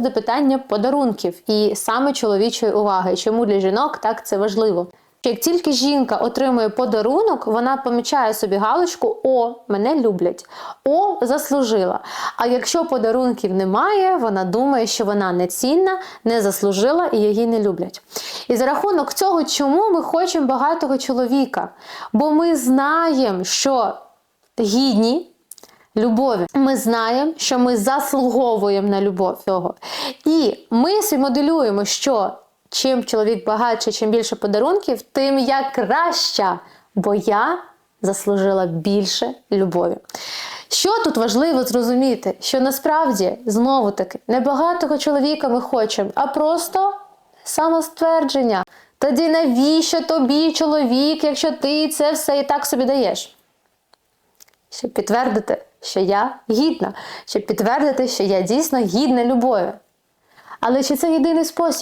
До питання подарунків і саме чоловічої уваги. Чому для жінок так це важливо? Як тільки жінка отримує подарунок, вона помічає собі галочку О, мене люблять, О, заслужила. А якщо подарунків немає, вона думає, що вона не цінна, не заслужила і її не люблять. І за рахунок цього, чому ми хочемо багатого чоловіка? Бо ми знаємо, що гідні любові. Ми знаємо, що ми заслуговуємо на любов цього. І ми собі моделюємо, що чим чоловік багатше, чим більше подарунків, тим я краща, бо я заслужила більше любові. Що тут важливо зрозуміти? Що насправді, знову таки, не багатого чоловіка ми хочемо, а просто самоствердження. Тоді навіщо тобі чоловік, якщо ти це все і так собі даєш? щоб підтвердити, що я гідна, щоб підтвердити, що я дійсно гідна любові. Але чи це єдиний спосіб?